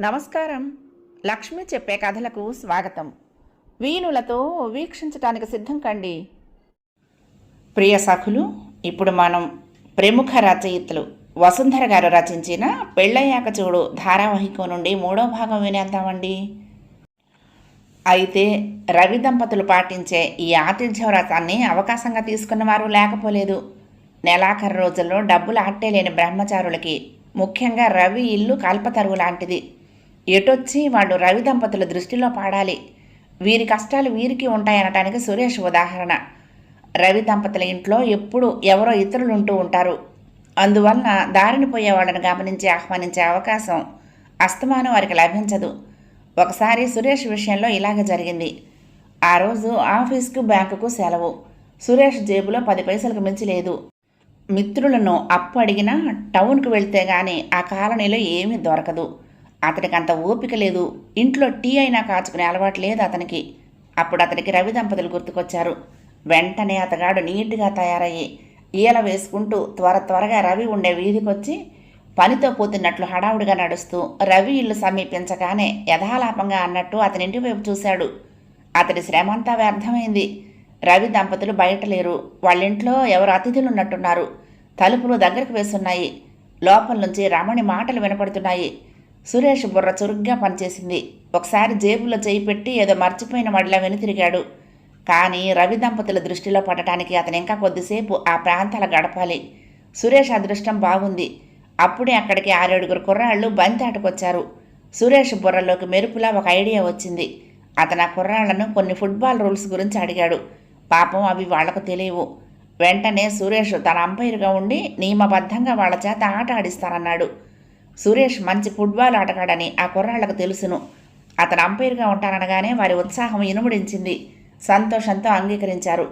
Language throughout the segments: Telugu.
నమస్కారం. లక్ష్మి చెప్పే కథలకు స్వాగతం. వీణులతో వీక్షించటానికి సిద్ధం కండి. ప్రియ సఖులు ఇప్పుడు మనం ప్రముఖ రచయితలు వసుంధర గారు రచించిన పెళ్ళయ్యాక చూడు ధారావాహికం నుండి మూడో భాగం వినేద్దామండి. అయితే రవి దంపతులు పాటించే ఈ ఆతిథ్య వ్రతాన్ని అవకాశంగా తీసుకున్న వారు లేకపోలేదు. నెలాఖరు రోజుల్లో డబ్బులు అట్టేలేని బ్రహ్మచారులకి ముఖ్యంగా రవి ఇల్లు కల్పతరువు లాంటిది. ఎటొచ్చి వాళ్ళు రవి దంపతుల దృష్టిలో పాడాలి? వీరి కష్టాలు వీరికి ఉంటాయనటానికి సురేష్ ఉదాహరణ. రవి దంపతుల ఇంట్లో ఎప్పుడు ఎవరో ఇతరులు ఉంటూ ఉంటారు. అందువలన దారిని పోయే వాళ్ళని గమనించి ఆహ్వానించే అవకాశం అస్తమానం వారికి లభించదు. ఒకసారి సురేష్ విషయంలో ఇలాగ జరిగింది. ఆ రోజు ఆఫీస్కు బ్యాంకుకు సెలవు. సురేష్ జేబులో పది పైసలకు మించి లేదు. మిత్రులను అప్పు అడిగినా టౌన్కు వెళ్తే గాని ఆ కాలనీలో ఏమీ దొరకదు. అతనికి అంత ఓపిక లేదు. ఇంట్లో టీ అయినా కాచుకునే అలవాటు లేదు అతనికి. అప్పుడు అతనికి రవి దంపతులు గుర్తుకొచ్చారు. వెంటనే అతగాడు నీట్గా తయారయ్యి ఈల వేసుకుంటూ త్వర త్వరగా రవి ఉండే వీధికొచ్చి పనితో పోతున్నట్లు హడావుడిగా నడుస్తూ రవి ఇల్లు సమీపించగానే యథాలాపంగా అన్నట్టు అతని ఇంటి వైపు చూశాడు. అతడి శ్రమంతా వ్యర్థమైంది. రవి దంపతులు బయట లేరు. వాళ్ళింట్లో ఎవరు అతిథులు ఉన్నట్టున్నారు తలుపులు దగ్గరకు వేస్తున్నాయి. లోపల నుంచి రమణి మాటలు వినపడుతున్నాయి. సురేష్ బుర్ర చురుగ్గా పనిచేసింది. ఒకసారి జేబులో చేయి పెట్టి ఏదో మర్చిపోయిన వాడిలా వెనుతిరిగాడు కానీ రవి దంపతుల దృష్టిలో పడటానికి అతను ఇంకా కొద్దిసేపు ఆ ప్రాంతాల గడపాలి. సురేష్ అదృష్టం బాగుంది. అప్పుడే అక్కడికి ఆరేడుగురు కుర్రాళ్ళు బంతాటకొచ్చారు. సురేష్ బుర్రలోకి మెరుపులా ఒక ఐడియా వచ్చింది. అతను ఆ కుర్రాళ్ళను కొన్ని ఫుట్బాల్ రూల్స్ గురించి అడిగాడు. పాపం అవి వాళ్ళకు తెలియవు. వెంటనే సురేష్ తన అంపైరుగా ఉండి నియమబద్ధంగా వాళ్ళ చేత ఆట ఆడిస్తానన్నాడు. సురేష్ మంచి ఫుట్బాల్ ఆటగాడని ఆ కుర్రాళ్ళకు తెలుసును. అతను అంపైర్గా ఉంటాననగానే వారి ఉత్సాహం ఇనుముడించింది. సంతోషంతో అంగీకరించారు.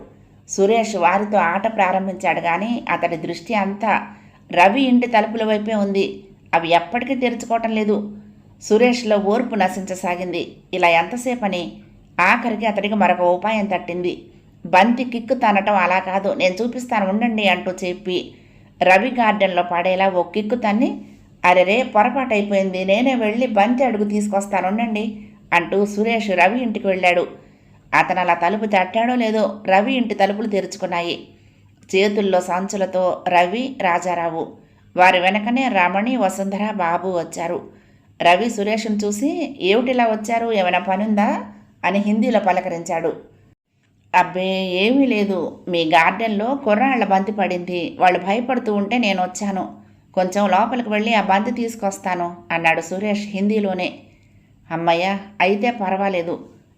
సురేష్ వారితో ఆట ప్రారంభించాడు కానీ అతడి దృష్టి అంతా రవి ఇంటి తలుపుల వైపే ఉంది. అవి ఎప్పటికీ తెరుచుకోవటం లేదు. సురేష్లో ఓర్పు నశించసాగింది. ఇలా ఎంతసేపని? ఆఖరికి అతడికి మరొక ఉపాయం తట్టింది. బంతి కిక్కు తనటం అలా కాదు. నేను చూపిస్తాను ఉండండి అంటూ చెప్పి రవి గార్డెన్లో పడేలా ఓ కిక్కు తన్ని అరెరే పొరపాటైపోయింది నేనే వెళ్ళి బంతి అడుగు తీసుకొస్తాను ఉండండి అంటూ సురేష్ రవి ఇంటికి వెళ్ళాడు. అతను అలా తలుపు తట్టాడో లేదో రవి ఇంటి తలుపులు తెరుచుకున్నాయి. చేతుల్లో సంచులతో రవి రాజారావు వారి వెనకనే రమణి వసుంధర బాబు వచ్చారు. రవి సురేష్ను చూసి ఏమిటిలా వచ్చారు? ఏమైనా పనుందా? అని హిందీలో పలకరించాడు. అబ్బే ఏమీ లేదు. మీ గార్డెన్లో కుర్రాళ్ళ బంతి పడింది. వాళ్ళు భయపడుతూ ఉంటే నేను వచ్చాను. కొంచెం లోపలికి వెళ్ళి ఆ బంతి తీసుకొస్తాను అన్నాడు సురేష్ హిందీలోనే. అమ్మయ్య అయితే పర్వాలేదు.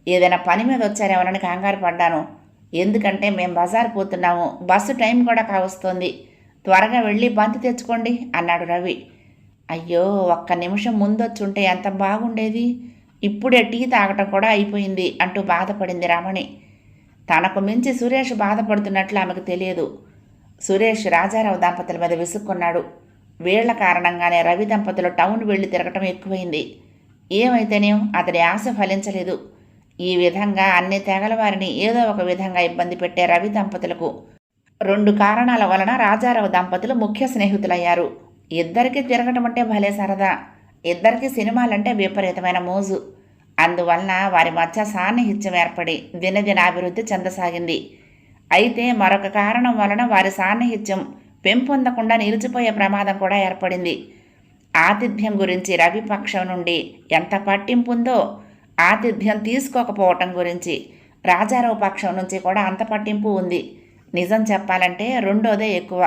ఏదైనా పని మీద వచ్చారేమోనని కంగారు పడ్డాను. ఎందుకంటే మేము బజార్ పోతున్నాము. బస్సు టైం కూడా కావస్తోంది. త్వరగా వెళ్ళి బంతి తెచ్చుకోండి అన్నాడు రవి. అయ్యో ఒక్క నిమిషం ముందొచ్చుంటే ఎంత బాగుండేది. ఇప్పుడే టీ తాగటం కూడా అయిపోయింది అంటూ బాధపడింది రమణి. తనకు మించి సురేష్ బాధపడుతున్నట్లు ఆమెకు తెలియదు. సురేష్ రాజారావు దంపతుల మీద విసుక్కున్నాడు. వీళ్ళ కారణంగానే రవి దంపతులు టౌన్ వెళ్ళి తిరగటం ఎక్కువైంది. ఏమైతేనేం అతడి ఆశ ఫలించలేదు. ఈ విధంగా అన్ని తెగల వారిని ఏదో ఒక విధంగా ఇబ్బంది పెట్టే రవి దంపతులకు రెండు కారణాల వలన రాజారావు దంపతులు ముఖ్య స్నేహితులయ్యారు. ఇద్దరికీ తిరగటం అంటే భలే సరదా. ఇద్దరికీ సినిమాలంటే విపరీతమైన మోజు. అందువలన వారి మధ్య సాన్నిహిత్యం ఏర్పడి దినదిన అభివృద్ధి చెందసాగింది. అయితే మరొక కారణం వలన వారి సాన్నిహిత్యం పెంపొందకుండా నిలిచిపోయే ప్రమాదం కూడా ఏర్పడింది. ఆతిథ్యం గురించి రవి పక్షం నుండి ఎంత పట్టింపు ఉందో ఆతిథ్యం తీసుకోకపోవటం గురించి రాజారావు పక్షం నుంచి కూడా అంత పట్టింపు ఉంది. నిజం చెప్పాలంటే రెండోదే ఎక్కువ.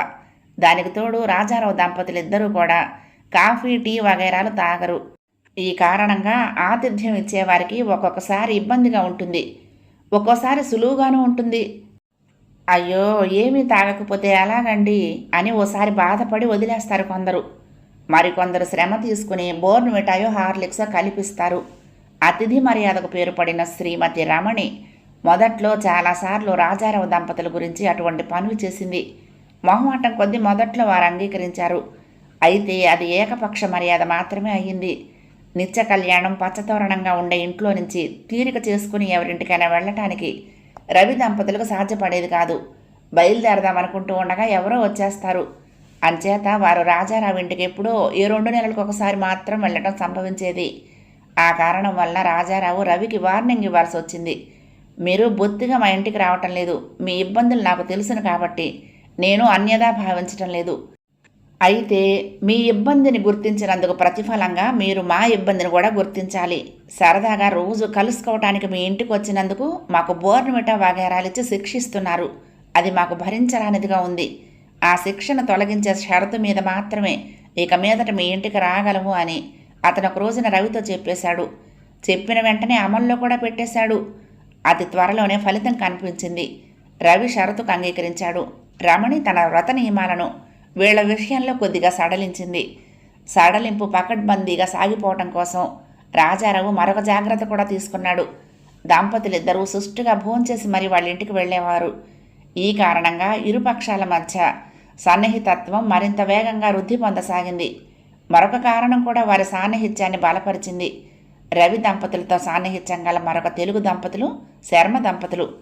దానికి తోడు రాజారావు దంపతులు ఇద్దరూ కూడా కాఫీ టీ వగైరాలు తాగరు. ఈ కారణంగా ఆతిథ్యం ఇచ్చేవారికి ఒక్కొక్కసారి ఇబ్బందిగా ఉంటుంది. ఒక్కోసారి సులువుగానూ ఉంటుంది. అయ్యో ఏమీ తాగకపోతే ఎలాగండి? అని ఓసారి బాధపడి వదిలేస్తారు కొందరు. మరికొందరు శ్రమ తీసుకుని బోర్ను మిఠాయో హార్లిక్సో కల్పిస్తారు. అతిథి మర్యాదకు పేరు పడిన శ్రీమతి రమణి మొదట్లో చాలాసార్లు రాజారావు దంపతుల గురించి అటువంటి పనులు చేసింది. మొహమాటం కొద్దీ మొదట్లో వారు అంగీకరించారు. అయితే అది ఏకపక్ష మర్యాద మాత్రమే అయ్యింది నిత్య కళ్యాణం పచ్చతోరణంగా ఉండే ఇంట్లో నుంచి తీరిక చేసుకుని ఎవరింటికైనా వెళ్ళటానికి రవి దంపతులకు సాధ్యపడేది కాదు. బయలుదేరదామనుకుంటూ ఉండగా ఎవరో వచ్చేస్తారు. అంచేత వారు రాజారావు ఇంటికి ఎప్పుడో ఏ రెండు నెలలకు ఒకసారి మాత్రం వెళ్ళటం సంభవించేది. ఆ కారణం వల్ల రాజారావు రవికి వార్నింగ్ ఇవ్వాల్సి వచ్చింది. మీరు బొత్తిగా మా ఇంటికి రావటం లేదు. మీ ఇబ్బందులు నాకు తెలుసును కాబట్టి నేను అన్యదా భావించటం లేదు. అయితే మీ ఇబ్బందిని గుర్తించినందుకు ప్రతిఫలంగా మీరు మా ఇబ్బందిని కూడా గుర్తించాలి. సరదాగా రోజు కలుసుకోవటానికి మీ ఇంటికి వచ్చినందుకు మాకు బోర్నమిటా వాగేరాలిచ్చి శిక్షిస్తున్నారు. అది మాకు భరించరానిదిగా ఉంది. ఆ శిక్షను తొలగించే షరతు మీద మాత్రమే ఇక మీదట మీ ఇంటికి రాగలము అని అతను ఒక రోజున రవితో చెప్పేశాడు. చెప్పిన వెంటనే అమల్లో కూడా పెట్టేశాడు. అతి త్వరలోనే ఫలితం కనిపించింది. రవి షరతుకు అంగీకరించాడు. రమణి తన వ్రత నియమాలను వీళ్ళ విషయంలో కొద్దిగా సడలించింది. సడలింపు పకడ్బందీగా సాగిపోవటం కోసం రాజారావు మరొక జాగ్రత్త కూడా తీసుకున్నాడు. దంపతులిద్దరూ సుష్టుగా భోంచేసి మరి వాళ్ళ ఇంటికి వెళ్ళేవారు. ఈ కారణంగా ఇరుపక్షాల మధ్య సన్నిహితత్వం మరింత వేగంగా వృద్ధి పొందసాగింది. మరొక కారణం కూడా వారి సాన్నిహిత్యాన్ని బలపరిచింది. రవి దంపతులతో సాన్నిహిత్యం గల మరొక తెలుగు దంపతులు శర్మ దంపతులు.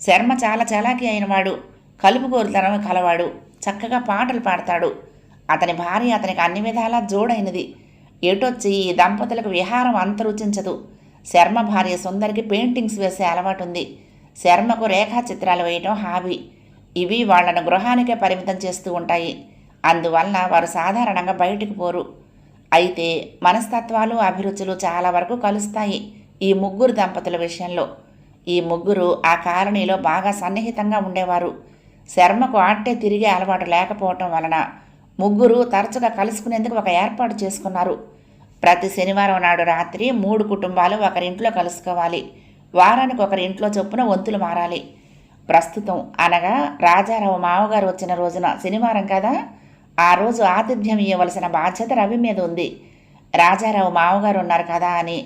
శర్మ చాలా చలాకీ అయినవాడు. కలుపుగోరుతనం కలవాడు. చక్కగా పాటలు పాడతాడు. అతని భార్య అతనికి అన్ని విధాలా జోడైనది. ఎటొచ్చి ఈ దంపతులకు విహారం అంత రుచించదు శర్మ భార్య సుందరికి పెయింటింగ్స్ వేసే అలవాటుంది. శర్మకు రేఖా చిత్రాలు వేయటం హాబీ. ఇవి వాళ్ళను గృహానికే పరిమితం చేస్తూ ఉంటాయి. అందువలన వారు సాధారణంగా బయటికి పోరు. అయితే మనస్తత్వాలు అభిరుచులు చాలా వరకు కలుస్తాయి ఈ ముగ్గురు దంపతుల విషయంలో. ఈ ముగ్గురు ఆ కాలనీలో బాగా సన్నిహితంగా ఉండేవారు. శర్మకు ఆట్టే తిరిగే అలవాటు లేకపోవటం వలన ముగ్గురు తరచుగా కలుసుకునేందుకు ఒక ఏర్పాటు చేసుకున్నారు. ప్రతి శనివారం నాడు రాత్రి మూడు కుటుంబాలు ఒకరింట్లో కలుసుకోవాలి. వారానికి ఒకరి ఇంట్లో చొప్పున వంతులు మారాలి. ప్రస్తుతం అనగా రాజారావు మామగారు వచ్చిన రోజున శనివారం కదా ఆ రోజు ఆతిథ్యం ఇవ్వవలసిన బాధ్యత రవి మీద ఉంది. రాజారావు మామగారు ఉన్నారు కదా అని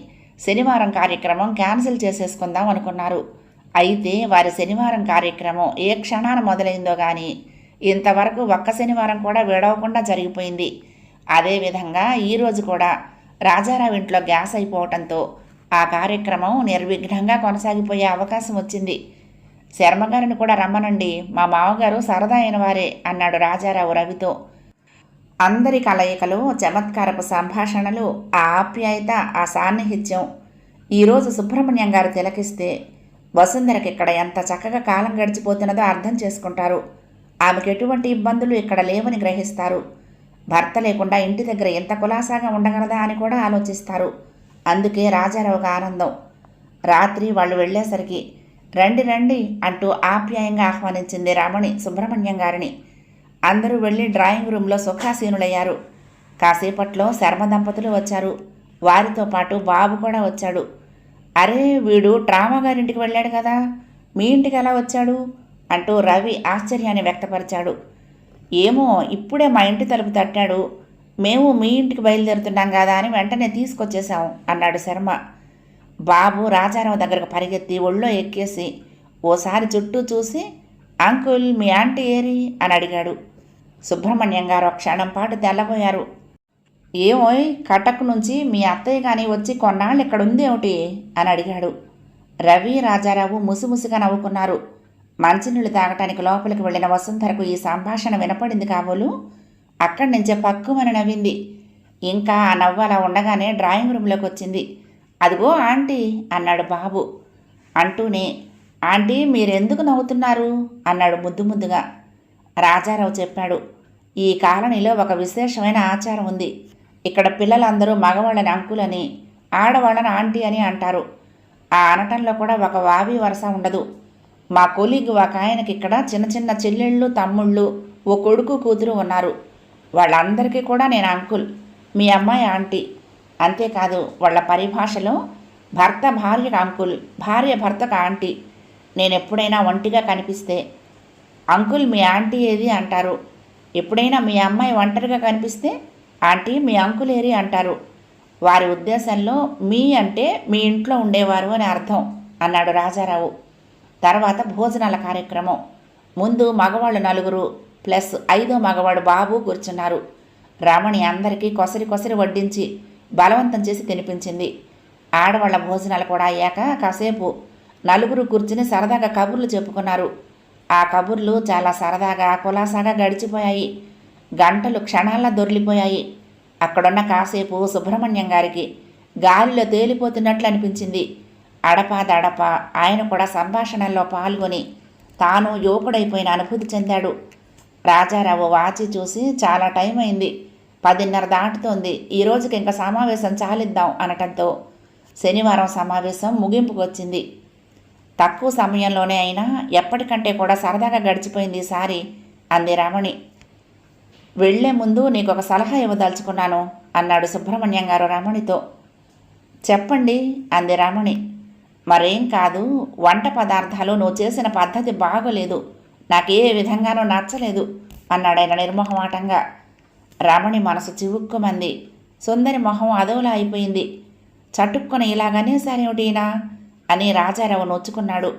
శనివారం కార్యక్రమం క్యాన్సిల్ చేసేసుకుందాం అనుకున్నారు. అయితే వారి శనివారం కార్యక్రమం ఏ క్షణాన మొదలైందో కానీ ఇంతవరకు ఒక్క శనివారం కూడా విడవకుండా జరిగిపోయింది. అదేవిధంగా ఈరోజు కూడా రాజారావు ఇంట్లో గ్యాస్ అయిపోవటంతో ఆ కార్యక్రమం నిర్విఘ్నంగా కొనసాగిపోయే అవకాశం వచ్చింది. శర్మగారిని కూడా రమ్మనండి మా మామగారు సరదా అయిన వారే అన్నాడు రాజారావు రవితో. అందరి కలయికలు చమత్కారపు సంభాషణలు ఆ ఆప్యాయత ఆ సాన్నిహిత్యం. ఈరోజు సుబ్రహ్మణ్యం గారు తిలకిస్తే వసుంధరకి ఇక్కడ ఎంత చక్కగా కాలం గడిచిపోతున్నదో అర్థం చేసుకుంటారు. ఆమెకు ఎటువంటి ఇబ్బందులు ఇక్కడ లేవని గ్రహిస్తారు. భర్త లేకుండా ఇంటి దగ్గర ఎంత కులాసాగా ఉండగలదా అని కూడా ఆలోచిస్తారు. అందుకే రాజారావుకు ఆనందం. రాత్రి వాళ్ళు వెళ్ళేసరికి రండి రండి అంటూ ఆప్యాయంగా ఆహ్వానించింది రమణి సుబ్రహ్మణ్యం గారిని. అందరూ వెళ్ళి డ్రాయింగ్ రూమ్లో సుఖాసీనులయ్యారు. కాసేపట్లో శర్మ దంపతులు వచ్చారు. వారితో పాటు బాబు కూడా వచ్చాడు. అరే వీడు ట్రామా గారింటికి వెళ్ళాడు కదా మీ ఇంటికి ఎలా వచ్చాడు? అంటూ రవి ఆశ్చర్యాన్ని వ్యక్తపరిచాడు. ఏమో ఇప్పుడే మా ఇంటి తలుపు తట్టాడు. మేము మీ ఇంటికి బయలుదేరుతున్నాం కదా అని వెంటనే తీసుకొచ్చేసాం అన్నాడు శర్మ. బాబు రాజారావు దగ్గరకు పరిగెత్తి ఒళ్ళో ఎక్కేసి ఓసారి చుట్టూ చూసి అంకుల్ మీ ఆంటీ ఏరి? అని అడిగాడు. సుబ్రహ్మణ్యం గారు క్షణం పాటు తెల్లబోయారు. ఏమోయ్ కటక్ నుంచి మీ అత్తయ్య కానీ వచ్చి కొన్నాళ్ళు ఇక్కడ ఏమిటి? అని అడిగాడు. రవి రాజారావు ముసిముసిగా నవ్వుకున్నారు. మంచినీళ్ళు తాగటానికి లోపలికి వెళ్ళిన వసుంధరకు ఈ సంభాషణ వినపడింది కాబోలు. అక్కడి నుంచే పక్కుమని నవ్వింది. ఇంకా ఆ నవ్వు అలా ఉండగానే డ్రాయింగ్ రూమ్లోకి వచ్చింది. అదిగో ఆంటీ అన్నాడు బాబు. అంటూనే ఆంటీ మీరెందుకు నవ్వుతున్నారు? అన్నాడు ముద్దు ముద్దుగా. రాజారావు చెప్పాడు. ఈ కాలనీలో ఒక విశేషమైన ఆచారం ఉంది. ఇక్కడ పిల్లలందరూ మగవాళ్ళని అంకులని ఆడవాళ్ళని ఆంటీ అని అంటారు. ఆ అనటంలో కూడా ఒక వావి వరస ఉండదు. మా కొలీగ్ ఒక ఆయనకి ఇక్కడ చిన్న చిన్న చెల్లెళ్ళు తమ్ముళ్ళు ఓ కొడుకు కూతురు ఉన్నారు. వాళ్ళందరికీ కూడా నేను అంకుల్ మీ అమ్మాయి ఆంటీ. అంతేకాదు వాళ్ళ పరిభాషలో భర్త భార్యకు అంకుల్ భార్య భర్తకు ఆంటీ. నేను ఎప్పుడైనా ఒంటిగా కనిపిస్తే అంకుల్ మీ ఆంటీ ఏది అంటారు? ఎప్పుడైనా మీ అమ్మాయి ఒంటరిగా కనిపిస్తే ఆంటీ మీ అంకులేరి అంటారు. వారి ఉద్దేశంలో మీ అంటే మీ ఇంట్లో ఉండేవారు అని అర్థం అన్నాడు రాజారావు. తర్వాత భోజనాల కార్యక్రమం. ముందు మగవాళ్ళు నలుగురు ప్లస్ ఐదో మగవాడు బాబు కూర్చున్నారు. రమణి అందరికీ కొసరి కొసరి వడ్డించి బలవంతం చేసి తినిపించింది. ఆడవాళ్ళ భోజనాలు కూడా అయ్యాక కాసేపు నలుగురు కూర్చుని సరదాగా కబుర్లు చెప్పుకున్నారు. ఆ కబుర్లు చాలా సరదాగా కులాసాగా గడిచిపోయాయి. గంటలు క్షణాల్లో దొర్లిపోయాయి అక్కడున్న కాసేపు సుబ్రహ్మణ్యం గారికి గాలిలో తేలిపోతున్నట్లు అనిపించింది. అడపాదడప ఆయన కూడా సంభాషణల్లో పాల్గొని తాను యువకుడైపోయిన అనుభూతి చెందాడు. రాజారావు వాచి చూసి చాలా టైం అయింది. పదిన్నర దాటుతోంది. ఈ రోజుకి ఇంకా సమావేశం చాలిద్దాం అనటంతో శనివారం సమావేశం ముగింపుకొచ్చింది. తక్కువ సమయంలోనే అయినా ఎప్పటికంటే కూడా సరదాగా గడిచిపోయింది ఈసారి అంది రమణి. వెళ్ళే ముందు నీకు ఒక సలహా ఇవ్వదలుచుకున్నాను అన్నాడు సుబ్రహ్మణ్యం గారు రమణితో. చెప్పండి అంది రమణి. మరేం కాదు వంట పదార్థాలు నువ్వు చేసిన పద్ధతి బాగోలేదు నాకు ఏ విధంగానూ నచ్చలేదు అన్నాడైన నిర్మోహమాటంగా. రమణి మనసు చివుక్కుమంది. సుందరి మొహం అదోలా అయిపోయింది. చటుక్కున ఇలాగనే సరేమిటీనా అని రాజారావు నొచ్చుకున్నాడు.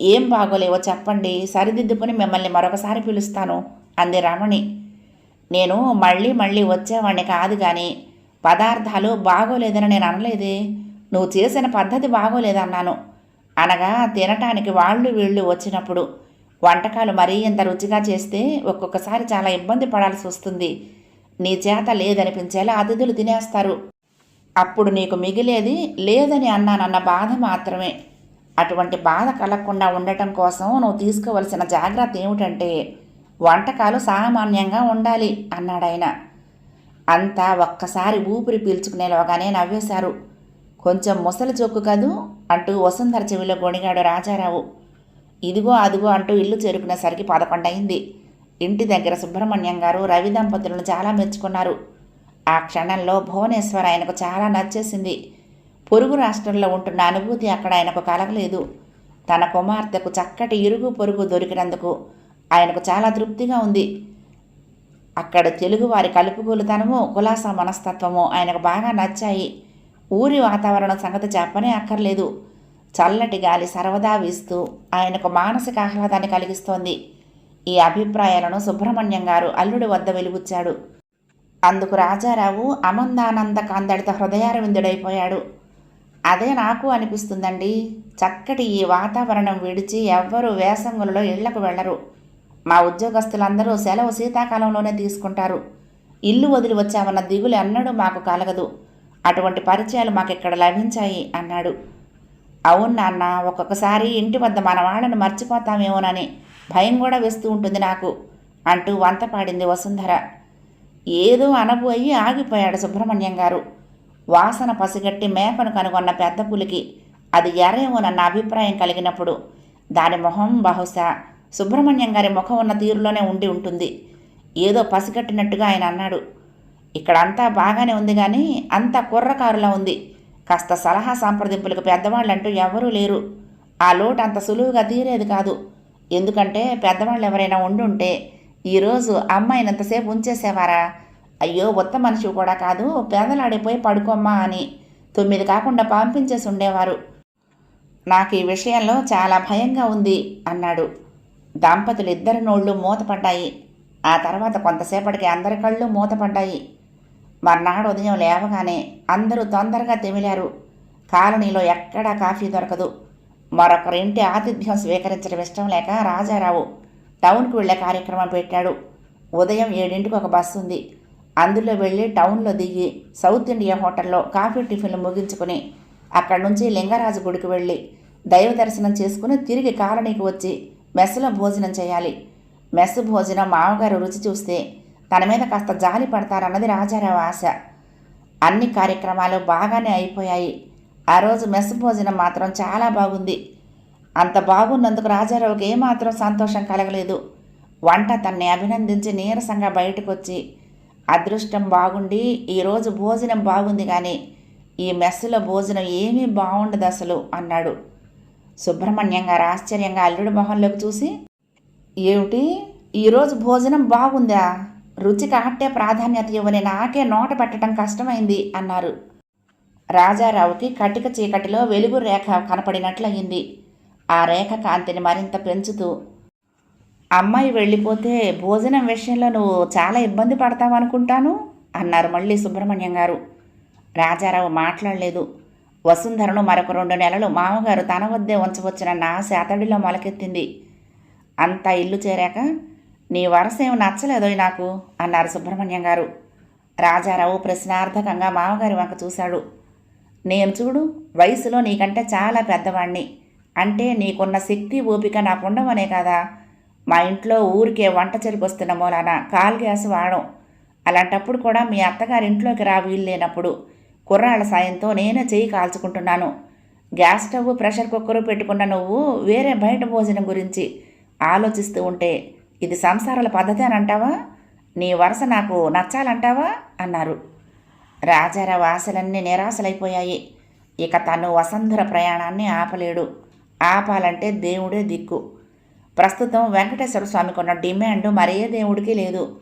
ఏం బాగోలేవో చెప్పండి సరిదిద్దుకుని మిమ్మల్ని మరొకసారి పిలుస్తాను అంది రమణి. నేను మళ్ళీ మళ్ళీ వచ్చేవాడిని కాదు కానీ పదార్థాలు బాగోలేదని నేను అనలేదే. నువ్వు చేసిన పద్ధతి బాగోలేదన్నాను. అనగా తినటానికి వాళ్ళు వీళ్ళు వచ్చినప్పుడు వంటకాలు మరీ ఇంత రుచిగా చేస్తే ఒక్కొక్కసారి చాలా ఇబ్బంది పడాల్సి వస్తుంది. నీ చేత లేదనిపించేలా అతిథులు తినేస్తారు. అప్పుడు నీకు మిగిలేది లేదని అన్నానన్న బాధ మాత్రమే. అటువంటి బాధ కలగకుండా ఉండటం కోసం నువ్వు తీసుకోవలసిన జాగ్రత్త ఏమిటంటే వంటకాలు సామాన్యంగా ఉండాలి అన్నాడాయన. అంతా ఒక్కసారి ఊపిరి పీల్చుకునేలోగానే నవ్వేశారు. కొంచెం ముసలి జోక్కు కదూ? అంటూ వసుంధర చెవిలో గొణిగాడు రాజారావు. ఇదిగో అదిగో అంటూ ఇల్లు చేరుకునేసరికి పదకొండయింది. ఇంటి దగ్గర సుబ్రహ్మణ్యం గారు రవి దంపతులను చాలా మెచ్చుకున్నారు. ఆ క్షణంలో భువనేశ్వర్ ఆయనకు చాలా నచ్చేసింది. పొరుగు రాష్ట్రంలో ఉంటున్న అనుభూతి అక్కడ ఆయనకు కలగలేదు. తన కుమార్తెకు చక్కటి ఇరుగు పొరుగు దొరికినందుకు ఆయనకు చాలా తృప్తిగా ఉంది. అక్కడ తెలుగువారి కలుపుగోలుతనము కులాస మనస్తత్వము ఆయనకు బాగా నచ్చాయి. ఊరి వాతావరణం సంగతి చెప్పనే అక్కర్లేదు. చల్లటి గాలి సర్వదా వీస్తూ ఆయనకు మానసిక ఆహ్లాదాన్ని కలిగిస్తోంది. ఈ అభిప్రాయాలను సుబ్రహ్మణ్యం గారు అల్లుడి వద్ద వెలుగుచ్చాడు అందుకు రాజారావు అమందానంద కాందడిత హృదయారవిందుడైపోయాడు. అదే నాకు అనిపిస్తుందండి. చక్కటి ఈ వాతావరణం విడిచి ఎవ్వరూ వేసంగులలో ఇళ్ళకు వెళ్ళరు. మా ఉద్యోగస్తులందరూ సెలవు శీతాకాలంలోనే తీసుకుంటారు. ఇల్లు వదిలి వచ్చామన్న దిగులు ఎన్నడూ మాకు కలగదు. అటువంటి పరిచయాలు మాకిక్కడ లభించాయి? అన్నాడు. అవును నాన్న ఒక్కొక్కసారి ఇంటి వద్ద మన వాళ్ళను మర్చిపోతామేమోనని భయం కూడా వేస్తూ ఉంటుంది నాకు అంటూ వంత పాడింది వసుంధర. ఏదో అనబోయి ఆగిపోయాడు సుబ్రహ్మణ్యం గారు. వాసన పసిగట్టి మేకను కనుగొన్న పెద్ద పులికి అది ఎర్రేమోనన్న అభిప్రాయం కలిగినప్పుడు దాని మొహం బహుశా సుబ్రహ్మణ్యం గారి ముఖం ఉన్న తీరులోనే ఉండి ఉంటుంది. ఏదో పసిగట్టినట్టుగా ఆయన అన్నాడు. ఇక్కడంతా బాగానే ఉంది కానీ అంతా కుర్రకారులా ఉంది. కాస్త సలహా సంప్రదింపులకు పెద్దవాళ్ళంటూ ఎవరూ లేరు. ఆ లోటు అంత సులువుగా తీరేది కాదు. ఎందుకంటే పెద్దవాళ్ళు ఎవరైనా ఉండుంటే ఈరోజు అమ్మాయినంతసేపు ఉంచేసేవారా? అయ్యో ఉత్త మనిషి కూడా కాదు పేదలాడిపోయి పడుకోమ్మా అని తొమ్మిది కాకుండా పంపించేసి ఉండేవారు. నాకు ఈ విషయంలో చాలా భయంగా ఉంది అన్నాడు. దంపతులు ఇద్దరి నోళ్ళు మూతపడ్డాయి. ఆ తర్వాత కొంతసేపటికి అందరి కళ్ళు మూతపడ్డాయి. మర్నాడు ఉదయం లేవగానే అందరూ తొందరగా తెమిలారు. కాలనీలో ఎక్కడా కాఫీ దొరకదు. మరొకరింటి ఆతిథ్యం స్వీకరించడం ఇష్టం లేక రాజారావు టౌన్కు వెళ్ళే కార్యక్రమం పెట్టాడు. ఉదయం ఏడింటికి ఒక బస్సు ఉంది. అందులో వెళ్ళి టౌన్లో దిగి సౌత్ ఇండియా హోటల్లో కాఫీ టిఫిన్లు ముగించుకుని అక్కడి నుంచి లింగరాజు గుడికి వెళ్ళి దైవ దర్శనం చేసుకుని తిరిగి కాలనీకి వచ్చి మెస్సులో భోజనం చేయాలి. మెస్సు భోజనం మామగారు రుచి చూస్తే తన మీద కాస్త జాలి పడతారన్నది రాజారావు ఆశ. అన్ని కార్యక్రమాలు బాగానే అయిపోయాయి. ఆ రోజు మెస్ భోజనం మాత్రం చాలా బాగుంది. అంత బాగున్నందుకు రాజారావుకి ఏమాత్రం సంతోషం కలగలేదు. వంట తన్ని అభినందించి నీరసంగా బయటకొచ్చి అదృష్టం బాగుండి ఈరోజు భోజనం బాగుంది కానీ ఈ మెస్సులో భోజనం ఏమీ బాగుండదు అసలు అన్నాడు. సుబ్రహ్మణ్యం గారు ఆశ్చర్యంగా అల్లుడి మొహంలోకి చూసి ఏమిటి? ఈరోజు భోజనం బాగుందా? రుచికి అట్టే ప్రాధాన్యత ఇవ్వని నాకే నోట పెట్టడం కష్టమైంది అన్నారు. రాజారావుకి కటిక చీకటిలో వెలుగు రేఖ కనపడినట్లయింది. ఆ రేఖ కాంతిని మరింత పెంచుతూ అమ్మాయి వెళ్ళిపోతే భోజనం విషయంలో నువ్వు చాలా ఇబ్బంది పడతావనుకుంటాను అన్నారు మళ్ళీ సుబ్రహ్మణ్యం గారు. రాజారావు మాట్లాడలేదు. వసుంధరను మరొక రెండు నెలలు మామగారు తన వద్దే ఉంచవచ్చునన్న ఆశ అతడిలో మొలకెత్తింది. అంతా ఇల్లు చేరాక నీ వరసేం నచ్చలేదో నాకు అన్నారు సుబ్రహ్మణ్యం గారు. రాజారావు ప్రశ్నార్థకంగా మామగారి వంక చూశాడు. నేను చూడు వయసులో నీకంటే చాలా పెద్దవాణ్ణి. అంటే నీకున్న శక్తి ఓపిక నాకుండవనే కదా? మా ఇంట్లో ఊరికే వంట చెరికొస్తున్న మూలాన కాలు గ్యాస్ వాడం. అలాంటప్పుడు కూడా మీ అత్తగారి ఇంట్లోకి రా వీలు లేనప్పుడు కుర్రాళ్ళ సాయంతో నేనే చేయి కాల్చుకుంటున్నాను. గ్యాస్ స్టవ్ ప్రెషర్ కుక్కర్ పెట్టుకున్న నువ్వు వేరే బయట భోజనం గురించి ఆలోచిస్తూ ఉంటే ఇది సంసారాల పద్ధతి అని అంటావా? నీ వరుస నాకు నచ్చాలంటావా? అన్నారు. రాజారావు ఆశలన్నీ నిరాశలైపోయాయి. ఇక తను వసుంధర ప్రయాణాన్ని ఆపలేడు. ఆపాలంటే దేవుడే దిక్కు. ప్రస్తుతం వెంకటేశ్వర స్వామికి ఉన్న డిమాండ్ మరే దేవుడికి లేదు.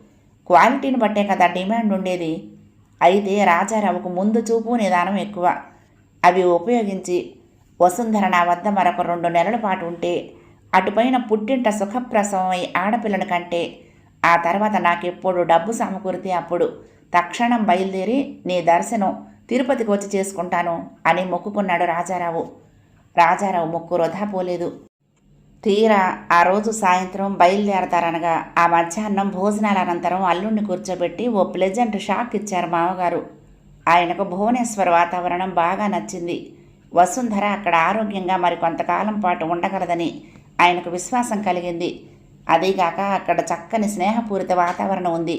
క్వాలిటీని బట్టే కదా డిమాండ్ ఉండేది. అయితే రాజారావుకు ముందు చూపు నిదానం ఎక్కువ. అవి ఉపయోగించి వసుంధర నా వద్ద మరొక రెండు నెలల పాటు ఉంటే అటుపైన పుట్టింట సుఖప్రసవం అయి ఆడపిల్లను కంటే ఆ తర్వాత నాకెప్పుడు డబ్బు సమకూరితే అప్పుడు తక్షణం బయలుదేరి నీ దర్శనం తిరుపతికి వచ్చి చేసుకుంటాను అని మొక్కుకున్నాడు రాజారావు. రాజారావు మొక్కు వృధా పోలేదు. తీరా ఆ రోజు సాయంత్రం బయలుదేరతారనగా ఆ మధ్యాహ్నం భోజనాల అనంతరం అల్లుణ్ణి కూర్చోబెట్టి ఓ ప్లెజెంట్ షాక్ ఇచ్చారు మామగారు. ఆయనకు భువనేశ్వర్ వాతావరణం బాగా నచ్చింది. వసుంధర అక్కడ ఆరోగ్యంగా మరి కొంతకాలం పాటు ఉండగలదని ఆయనకు విశ్వాసం కలిగింది. అదీగాక అక్కడ చక్కని స్నేహపూరిత వాతావరణం ఉంది.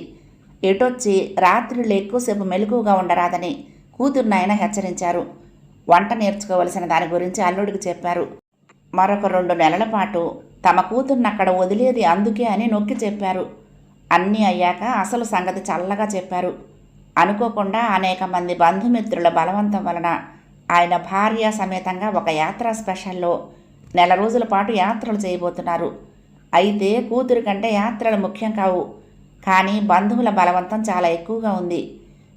ఎటొచ్చి రాత్రులు ఎక్కువసేపు మెలకుగా ఉండరాదని కూతుర్నాయన హెచ్చరించారు. వంట నేర్చుకోవలసిన దాని గురించి అల్లుడికి చెప్పారు. మరొక రెండు నెలల పాటు తమ కూతుర్ని అక్కడ వదిలేది అందుకే అని నొక్కి చెప్పారు. అన్నీ అయ్యాక అసలు సంగతి చల్లగా చెప్పారు. అనుకోకుండా అనేక మంది బంధుమిత్రుల బలవంతం వలన ఆయన భార్య సమేతంగా ఒక యాత్రా స్పెషల్లో నెల రోజుల పాటు యాత్రలు చేయబోతున్నారు. అయితే కూతురు కంటే యాత్రలు ముఖ్యం కావు. కానీ బంధువుల బలవంతం చాలా ఎక్కువగా ఉంది.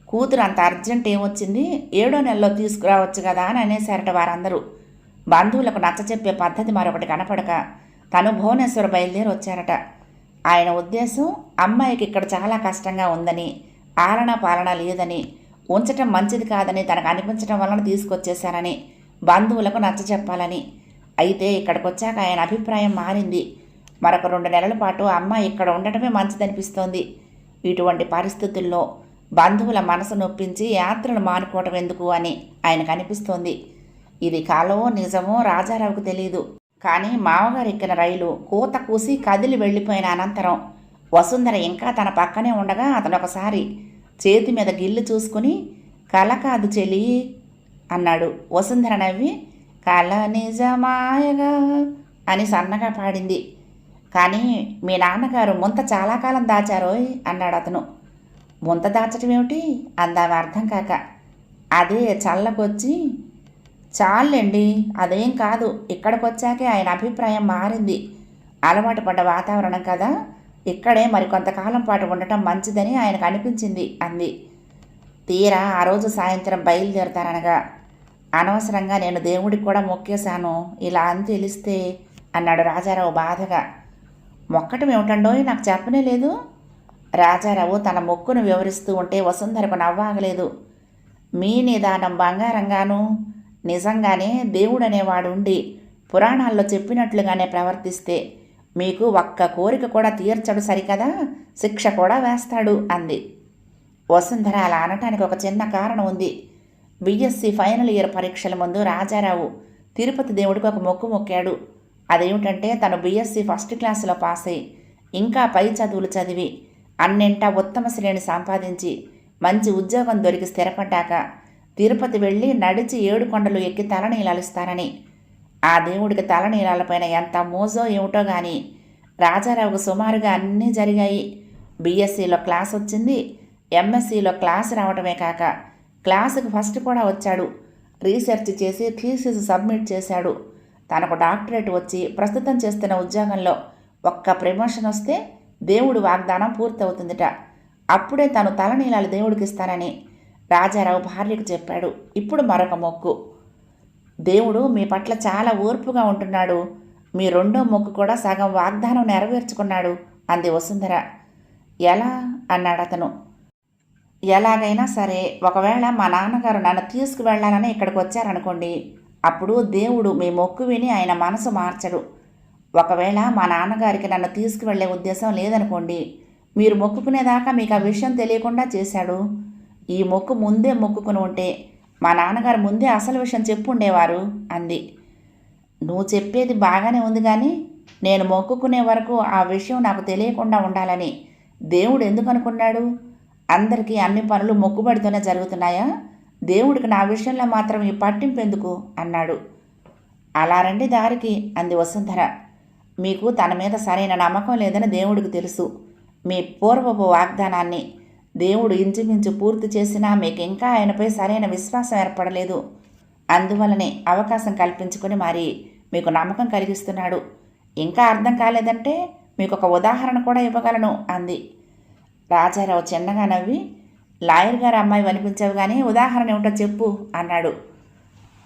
కూతురు అంత అర్జెంట్ ఏమొచ్చింది? ఏడో నెలలో తీసుకురావచ్చు కదా అని అనేసారట వారందరూ. బంధువులకు నచ్చజెప్పే పద్ధతి మరొకటి కనపడక తను భువనేశ్వర బయలుదేరి వచ్చారట ఆయన ఉద్దేశం అమ్మాయికి ఇక్కడ చాలా కష్టంగా ఉందని ఆలన పాలన లేదని ఉంచటం మంచిది కాదని తనకు అనిపించడం వలన తీసుకొచ్చేశారని బంధువులకు నచ్చ చెప్పాలని. అయితే ఇక్కడికి వచ్చాక ఆయన అభిప్రాయం మారింది. మరొక రెండు నెలల పాటు అమ్మాయి ఇక్కడ ఉండటమే మంచిదనిపిస్తోంది. ఇటువంటి పరిస్థితుల్లో బంధువుల మనసు నొప్పించి యాత్రలు మానుకోవటం ఎందుకు అని ఆయనకు అనిపిస్తోంది. ఇది కాలమో నిజమో రాజారావుకు తెలియదు కానీ మామగారు ఎక్కిన రైలు కూత కూసి కదిలి వెళ్ళిపోయిన అనంతరం వసుంధర ఇంకా తన పక్కనే ఉండగా అతను ఒకసారి చేతి మీద గిల్లు చూసుకుని కల కాదు చెలి అన్నాడు. వసుంధర నవ్వి కల నిజమాయగా అని సన్నగా పాడింది. కానీ మీ నాన్నగారు ముంత చాలా కాలం దాచారోయ్ అన్నాడు అతను. ముంత దాచటం ఏమిటి అర్థం కాక. అదే చల్లకొచ్చి చాలండి అదేం కాదు. ఇక్కడికి వచ్చాకే ఆయన అభిప్రాయం మారింది. అలవాటు పడ్డ వాతావరణం కదా. ఇక్కడే మరి కొంతకాలం పాటు ఉండటం మంచిదని ఆయనకు అనిపించింది అంది. తీరా ఆ రోజు సాయంత్రం బయలుదేరతారనగా అనవసరంగా నేను దేవుడికి కూడా మొక్కేశాను. ఇలా అని తెలిస్తే అన్నాడు రాజారావు బాధగా. మొక్కటం ఏమిటండో నాకు చెప్పనే లేదు. రాజారావు తన మొక్కును వివరిస్తూ ఉంటే వసుంధరకు నవ్వాగలేదు. మీ నిదానం బంగారంగాను నిజంగానే దేవుడనేవాడు ఉండి పురాణాల్లో చెప్పినట్లుగానే ప్రవర్తిస్తే మీకు ఒక్క కోరిక కూడా తీర్చడు సరికదా? శిక్ష కూడా వేస్తాడు అంది. వసుంధర అలా అనటానికి ఒక చిన్న కారణం ఉంది. బిఎస్సి ఫైనల్ ఇయర్ పరీక్షల ముందు రాజారావు తిరుపతి దేవుడికి ఒక మొక్కు మొక్కాడు. అదేమిటంటే తను బిఎస్సి ఫస్ట్ క్లాసులో పాస్ అయి ఇంకా పై చదువులు చదివి అన్నింటా ఉత్తమ శ్రేణి సంపాదించి మంచి ఉద్యోగం దొరికి స్థిరపడ్డాక తిరుపతి వెళ్ళి నడిచి ఏడు కొండలు ఎక్కి తలనీలాలుస్తారని ఆ దేవుడికి తలనీలాలపైన ఎంత మోజో ఏమిటో గాని రాజారావుకు సుమారుగా అన్నీ జరిగాయి. బీఎస్సీలో క్లాస్ వచ్చింది. ఎంఎస్సీలో క్లాస్ రావటమే కాక క్లాసుకు ఫస్ట్ కూడా వచ్చాడు. రీసెర్చ్ చేసి థీసిస్ సబ్మిట్ చేశాడు. తనకు డాక్టరేట్ వచ్చి ప్రస్తుతం చేస్తున్న ఉద్యోగంలో ఒక్క ప్రమోషన్ వస్తే దేవుడు వాగ్దానం పూర్తవుతుందిట. అప్పుడే తను తలనీలాలు దేవుడికి ఇస్తానని రాజారావు భార్యకు చెప్పాడు ఇప్పుడు మరొక మొక్కు. దేవుడు మీ పట్ల చాలా ఓర్పుగా ఉంటున్నాడు. మీ రెండో మొక్కు కూడా సగం వాగ్దానం నెరవేర్చుకున్నాడు అంది వసుంధర. ఎలా? అన్నాడు అతను. ఎలాగైనా సరే ఒకవేళ మా నాన్నగారు నన్ను తీసుకువెళ్ళాలని ఇక్కడికి వచ్చారనుకోండి అప్పుడు దేవుడు మీ మొక్కు విని ఆయన మనసు మార్చడు. ఒకవేళ మా నాన్నగారికి నన్ను తీసుకువెళ్ళే ఉద్దేశం లేదనుకోండి మీరు మొక్కుకునేదాకా మీకు ఆ విషయం తెలియకుండా చేశాడు. ఈ మొక్కు ముందే మొక్కుకుని ఉంటే మా నాన్నగారు ముందే అసలు విషయం చెప్పుండేవారు అంది. నువ్వు చెప్పేది బాగానే ఉంది కానీ నేను మొక్కుకునే వరకు ఆ విషయం నాకు తెలియకుండా ఉండాలని దేవుడు ఎందుకు అనుకున్నాడు అందరికీ అన్ని పనులు మొక్కుబడితోనే జరుగుతున్నాయా? దేవుడికి నా విషయంలో మాత్రం ఈ పట్టింపు ఎందుకు? అన్నాడు. అలా రండి దారికి అంది వసుంధర. మీకు తన మీద సరైన నమ్మకం లేదని దేవుడికి తెలుసు. మీ పూర్వపు వాగ్దానాన్ని దేవుడు ఇంచుమించు పూర్తి చేసినా మీకు ఇంకా ఆయనపై సరైన విశ్వాసం ఏర్పడలేదు. అందువలనే అవకాశం కల్పించుకొని మరి మీకు నమ్మకం కలిగిస్తున్నాడు. ఇంకా అర్థం కాలేదంటే మీకు ఒక ఉదాహరణ కూడా ఇవ్వగలను అంది. రాజారావు చిన్నగా నవ్వి లాయర్ గారు అమ్మాయి వినిపించవు కానీ ఉదాహరణ ఏమిటో చెప్పు అన్నాడు.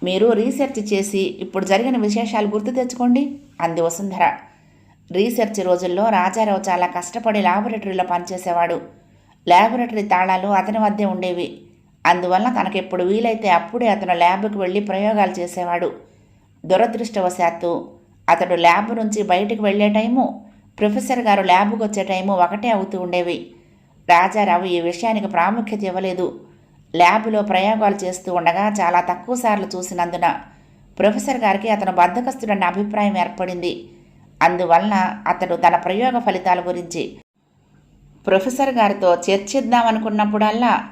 మీరు రీసెర్చ్ చేసి ఇప్పుడు జరిగిన విశేషాలు గుర్తు తెచ్చుకోండి అంది వసుంధర. రీసెర్చ్ రోజుల్లో రాజారావు చాలా కష్టపడి లాబొరేటరీలో పనిచేసేవాడు. ల్యాబొరేటరీ తాళాలు అతని వద్దే ఉండేవి. అందువల్ల తనకెప్పుడు వీలైతే అప్పుడే అతను ల్యాబ్కి వెళ్ళి ప్రయోగాలు చేసేవాడు. దురదృష్టవశాత్తు అతడు ల్యాబ్ నుంచి బయటికి వెళ్ళే టైము ప్రొఫెసర్ గారు ల్యాబ్కి వచ్చే టైము ఒకటే అవుతూ ఉండేవి. రాజారావు ఈ విషయానికి ప్రాముఖ్యత ఇవ్వలేదు. ల్యాబ్లో ప్రయోగాలు చేస్తూ ఉండగా చాలా తక్కువ సార్లు చూసినందున ప్రొఫెసర్ గారికి అతను బద్ధకస్తుడన్న అభిప్రాయం ఏర్పడింది. అందువలన అతడు తన ప్రయోగ ఫలితాల గురించి ప్రొఫెసర్ గారితో చర్చిద్దామనుకున్నప్పుడల్లా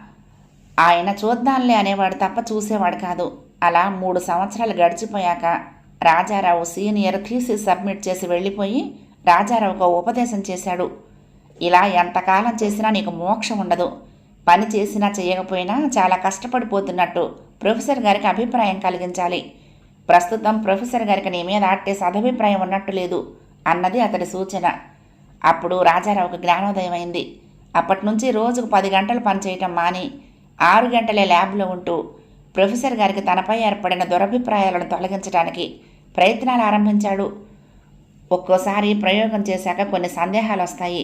ఆయన చూద్దాంలే అనేవాడు తప్ప చూసేవాడు కాదు. అలా మూడు సంవత్సరాలు గడిచిపోయాక రాజారావు సీనియర్ థీసిస్ సబ్మిట్ చేసి వెళ్ళిపోయి రాజారావుకు ఉపదేశం చేశాడు. ఇలా ఎంతకాలం చేసినా నీకు మోక్షం ఉండదు. పని చేసినా చేయకపోయినా చాలా కష్టపడిపోతున్నట్టు ప్రొఫెసర్ గారికి అభిప్రాయం కలిగించాలి. ప్రస్తుతం ప్రొఫెసర్ గారికి నీ మీద అట్టే సదభిప్రాయం ఉన్నట్టు లేదు అన్నది అతడి సూచన. అప్పుడు రాజారావుకి జ్ఞానోదయం అయింది. అప్పటి నుంచి రోజుకు పది గంటలు పనిచేయటం మాని ఆరు గంటలే ల్యాబ్లో ఉంటూ ప్రొఫెసర్ గారికి తనపై ఏర్పడిన దురభిప్రాయాలను తొలగించడానికి ప్రయత్నాలు ఆరంభించాడు. ఒక్కోసారి ప్రయోగం చేశాక కొన్ని సందేహాలు వస్తాయి.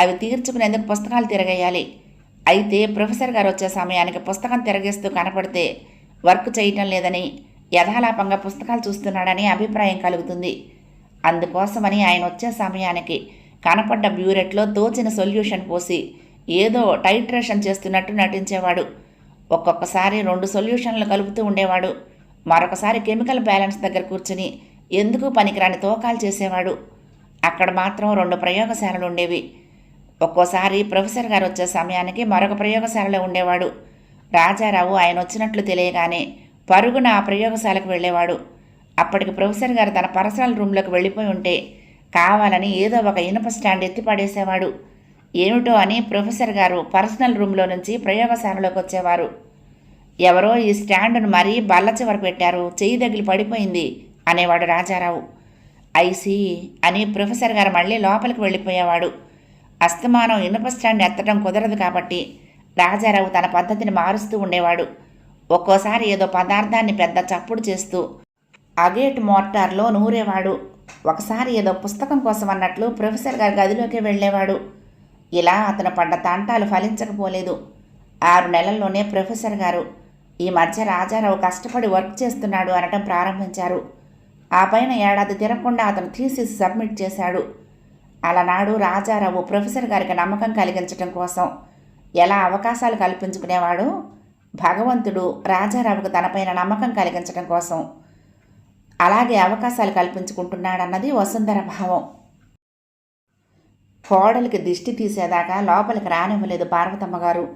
అవి తీర్చుకునేందుకు పుస్తకాలు తిరగేయాలి. అయితే ప్రొఫెసర్ గారు వచ్చే సమయానికి పుస్తకం తిరగేస్తూ కనపడితే వర్క్ చేయటం లేదని యథాలాపంగా పుస్తకాలు చూస్తున్నాడని అభిప్రాయం కలుగుతుంది. అందుకోసమని ఆయన వచ్చే సమయానికి కనపడ్డ బ్యూరెట్లో తోచిన సొల్యూషన్ పోసి ఏదో టైట్రేషన్ చేస్తున్నట్టు నటించేవాడు. ఒక్కొక్కసారి రెండు సొల్యూషన్లు కలుపుతూ ఉండేవాడు. మరొకసారి కెమికల్ బ్యాలెన్స్ దగ్గర కూర్చుని ఎందుకు పనికిరాని తోకాలు చేసేవాడు? అక్కడ మాత్రం రెండు ప్రయోగశాలలు ఉండేవి. ఒక్కోసారి ప్రొఫెసర్ గారు వచ్చే సమయానికి మరొక ప్రయోగశాలలో ఉండేవాడు. రాజారావు ఆయన వచ్చినట్లు తెలియగానే పరుగున ఆ ప్రయోగశాలకు వెళ్ళేవాడు. అప్పటికి ప్రొఫెసర్ గారు తన పర్సనల్ రూమ్లోకి వెళ్ళిపోయి ఉంటే కావాలని ఏదో ఒక ఇనుప స్టాండ్ ఎత్తి పడేసేవాడు. ఏమిటో అని ప్రొఫెసర్ గారు పర్సనల్ రూమ్లో నుంచి ప్రయోగశాలలోకి వచ్చేవారు. ఎవరో ఈ స్టాండును మరీ బల్ల చివర పెట్టారు చెయ్యి దగ్గర పడిపోయింది అనేవాడు రాజారావు. ఐసి అని ప్రొఫెసర్ గారు మళ్ళీ లోపలికి వెళ్ళిపోయేవాడు. అస్తమానం ఇనుప స్టాండ్ ఎత్తడం కుదరదు కాబట్టి రాజారావు తన పద్ధతిని మారుస్తూ ఉండేవాడు. ఒక్కోసారి ఏదో పదార్థాన్ని పెద్ద చప్పుడు చేస్తూ అగేట్ మోర్టార్లో నూరేవాడు. ఒకసారి ఏదో పుస్తకం కోసం అన్నట్లు ప్రొఫెసర్ గారి గదిలోకి వెళ్ళేవాడు. ఇలా అతను పడ్డ తాంటాలు ఫలించకపోలేదు. ఆరు నెలల్లోనే ప్రొఫెసర్ గారు ఈ మధ్య రాజారావు కష్టపడి వర్క్ చేస్తున్నాడు అనటం ప్రారంభించారు. ఆ పైన ఏడాది తిరగకుండా అతను థీసిస్ సబ్మిట్ చేశాడు. అలనాడు రాజారావు ప్రొఫెసర్ గారికి నమ్మకం కలిగించటం కోసం ఎలా అవకాశాలు కల్పించుకునేవాడో? భగవంతుడు రాజారావుకు తనపైన నమ్మకం కలిగించడం కోసం అలాగే అవకాశాలు కల్పించుకుంటున్నాడన్నది వసుంధర భావం. కోడలికి దిష్టి తీసేదాకా లోపలికి రానివ్వలేదు పార్వతమ్మ గారు.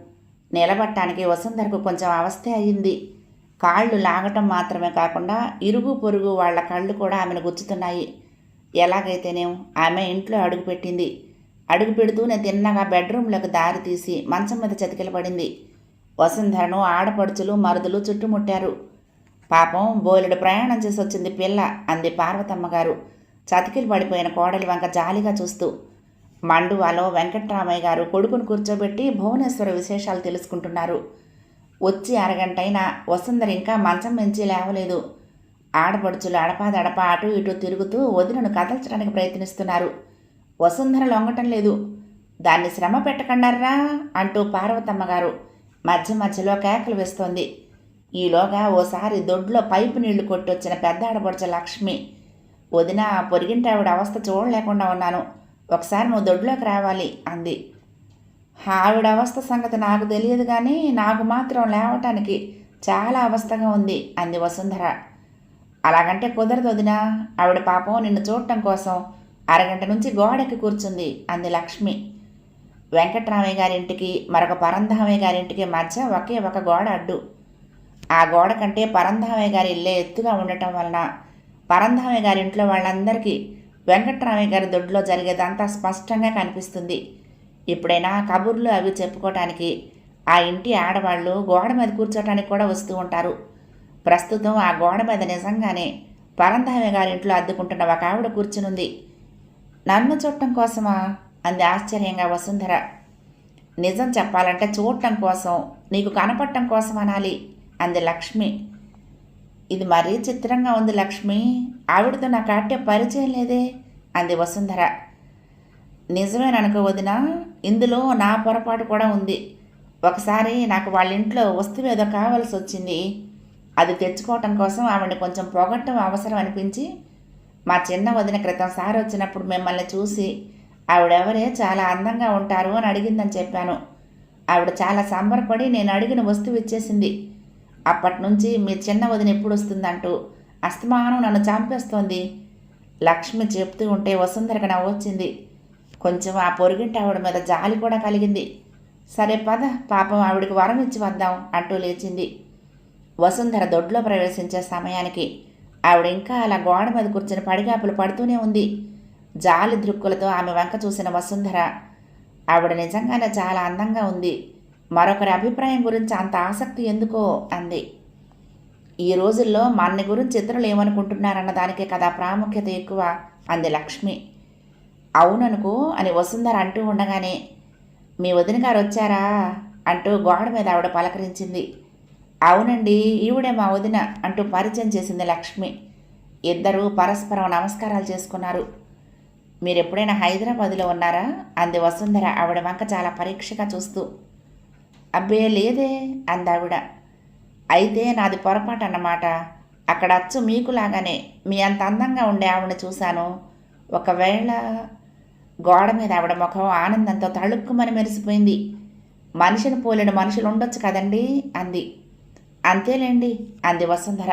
నిలబట్టానికి వసుంధరకు కొంచెం అవస్థే అయింది. కాళ్ళు లాగటం మాత్రమే కాకుండా ఇరుగు పొరుగు వాళ్ళ కళ్ళు కూడా ఆమెను గుచ్చుతున్నాయి. ఎలాగైతేనేం ఆమె ఇంట్లో అడుగుపెట్టింది అడుగు పెడుతూనే తిన్నగా బెడ్రూమ్లకు దారి తీసి మంచం మీద చతికిలబడింది. వసుంధరను ఆడపడుచులు మరుదులు చుట్టుముట్టారు. పాపం బోలెడు ప్రయాణం చేసి వచ్చింది పిల్ల అంది పార్వతమ్మ గారు చతికిలు పడిపోయిన కోడలి వంక జాలిగా చూస్తూ. మండువాలో వెంకట్రామయ్య గారు కొడుకును కూర్చోబెట్టి భువనేశ్వర విశేషాలు తెలుసుకుంటున్నారు. వచ్చి అరగంటైనా వసుంధర ఇంకా మంచం మించి లేవలేదు. ఆడపడుచులు అడపాదడప అటు ఇటు తిరుగుతూ వదినను కదల్చడానికి ప్రయత్నిస్తున్నారు. వసుంధర లొంగటం లేదు. దాన్ని శ్రమ పెట్టకండారా? అంటూ పార్వతమ్మ గారు మధ్య మధ్యలో కేకలు వేస్తోంది. ఈలోగా ఓసారి దొడ్లో పైపు నీళ్ళు కొట్టొచ్చిన పెద్ద ఆడపడుచు లక్ష్మి వదిన పొరిగింటి ఆవిడ అవస్థ చూడలేకుండా ఉన్నాను. ఒకసారి నువ్వు దొడ్లోకి రావాలి అంది. ఆవిడ అవస్థ సంగతి నాకు తెలియదు కానీ నాకు మాత్రం లేవటానికి చాలా అవస్థగా ఉంది అంది వసుంధర. అలాగంటే కుదరదు వదినా. ఆవిడ పాపం నిన్ను చూడటం కోసం అరగంట నుంచి గోడెక్కి కూర్చుంది అంది లక్ష్మి. వెంకట్రామయ్య గారింటికి మరొక పరంధామయ్య గారింటికి మధ్య ఒకే ఒక గోడ అడ్డు. ఆ గోడ కంటే పరంధామయ్య గారి ఇల్లే ఎత్తుగా ఉండటం వలన పరంధామయ్య గారి ఇంట్లో వాళ్ళందరికీ వెంకట్రామయ్య గారి దొడ్లో జరిగేదంతా స్పష్టంగా కనిపిస్తుంది. ఎప్పుడైనా కబుర్లు అవి చెప్పుకోవటానికి ఆ ఇంటి ఆడవాళ్ళు గోడ మీద కూర్చోటానికి కూడా వస్తూ ఉంటారు. ప్రస్తుతం ఆ గోడ మీద నిజంగానే పరంధామయ్య గారి ఇంట్లో అద్దుకుంటున్న ఒక ఆవిడ కూర్చునుంది. నన్ను చూడటం కోసమా? అంది ఆశ్చర్యంగా వసుంధర. నిజం చెప్పాలంటే చూడటం కోసం నీకు కనపడటం కోసం అనాలి. అంది లక్ష్మి. ఇది మరీ చిత్రంగా ఉంది లక్ష్మి. ఆవిడతో నాకు ఆటే పరిచయం లేదే అంది వసుంధర. నిజమేననుకో వదిన ఇందులో నా పొరపాటు కూడా ఉంది. ఒకసారి నాకు వాళ్ళ ఇంట్లో వస్తువు ఏదో కావాల్సి వచ్చింది. అది తెచ్చుకోవటం కోసం ఆవిడని కొంచెం పొగట్టం అవసరం అనిపించి మా చిన్న వదిన క్రితం సారి వచ్చినప్పుడు మిమ్మల్ని చూసి ఆవిడెవరే చాలా అందంగా ఉంటారు అని అడిగిందని చెప్పాను. ఆవిడ చాలా సంబరపడి నేను అడిగిన వస్తువు ఇచ్చేసింది. అప్పటి నుంచి మీ చిన్న వదిన ఎప్పుడు వస్తుందంటూ అస్తమానం నన్ను చంపేస్తోంది. లక్ష్మి చెప్తూ ఉంటే వసుంధరకు నవ్వొచ్చింది కొంచెం ఆ పొరుగింటి ఆవిడ మీద జాలి కూడా కలిగింది. సరే పద పాపం ఆవిడకి వరం ఇచ్చి వద్దాం అంటూ లేచింది. వసుంధర దొడ్లో ప్రవేశించే సమయానికి ఆవిడ ఇంకా అలా గోడ మీద కూర్చుని పడిగాపులు పడుతూనే ఉంది. జాలి దృక్కులతో ఆమె వంక చూసిన వసుంధర ఆవిడ నిజంగానే చాలా అందంగా ఉంది. మరొకరి అభిప్రాయం గురించి అంత ఆసక్తి ఎందుకో అంది. ఈ రోజుల్లో మన్ని గురించి ఇతరులు ఏమనుకుంటున్నారన్న దానికే కదా ప్రాముఖ్యత ఎక్కువ అంది లక్ష్మి. అవుననుకో అని వసుంధర అంటూ ఉండగానే మీ వదిన గారు వచ్చారా? అంటూ గోడ మీద ఆవిడ పలకరించింది. అవునండి ఈవిడే మా వదిన అంటూ పరిచయం చేసింది లక్ష్మి. ఇద్దరూ పరస్పరం నమస్కారాలు చేసుకున్నారు. మీరు ఎప్పుడైనా హైదరాబాదులో ఉన్నారా? అంది వసుంధర ఆవిడ వంక చాలా పరీక్షగా చూస్తూ. అబ్బే లేదే అందావిడ. అయితే నాది పొరపాటు అన్నమాట అక్కడ అచ్చు మీకులాగానే మీ అంత అందంగా ఉండే ఆవిడ చూశాను. ఒకవేళ గోడ మీద ఆవిడ ముఖం ఆనందంతో తళుక్కుమని మెరిసిపోయింది. మనిషిని పోలిన మనుషులు ఉండొచ్చు కదండి అంది. అంతేలేండి అంది వసుంధర.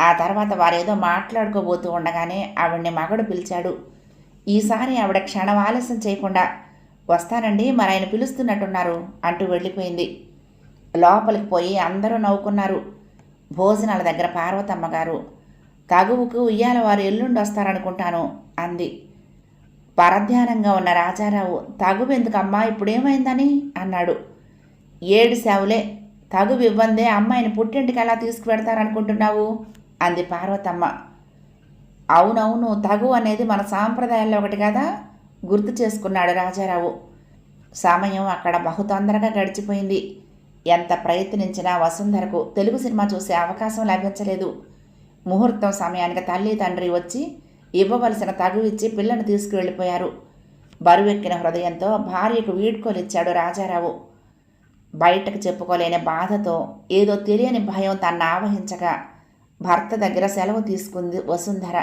ఆ తర్వాత వారేదో మాట్లాడుకోబోతూ ఉండగానే ఆవిడ్ని మగడు పిలిచాడు. ఈసారి ఆవిడ క్షణం ఆలస్యం చేయకుండా వస్తానండి మరి ఆయన పిలుస్తున్నట్టున్నారు అంటూ వెళ్ళిపోయింది. లోపలికి పోయి అందరూ నవ్వుకున్నారు. భోజనాల దగ్గర పార్వతమ్మ గారు తగువుకు ఉయ్యాల వారు ఎల్లుండి వస్తారనుకుంటాను అంది. పరధ్యానంగా ఉన్న రాజారావు తగువు ఎందుకమ్మా ఇప్పుడేమైందని? అన్నాడు. ఏడు సేవలే తగువు ఇవ్వందే అమ్మాయిని పుట్టింటికి ఎలా తీసుకువెడతారనుకుంటున్నావు? అంది పార్వతమ్మ. అవునవును తగు అనేది మన సాంప్రదాయాల్లో ఒకటి కదా గుర్తు చేసుకున్నాడు రాజారావు. సమయం అక్కడ బహు తొందరగా గడిచిపోయింది. ఎంత ప్రయత్నించినా వసుంధరకు తెలుగు సినిమా చూసే అవకాశం లభించలేదు. ముహూర్తం సమయానికి తల్లి తండ్రి వచ్చి ఇవ్వవలసిన తగు ఇచ్చి పిల్లను తీసుకువెళ్ళిపోయారు. బరువెక్కిన హృదయంతో భార్యకు వీడ్కోలిచ్చాడు రాజారావు. బయటకు చెప్పుకోలేని బాధతో ఏదో తెలియని భయం తన్ను ఆవహించగా భర్త దగ్గర సెలవు తీసుకుంది వసుంధర.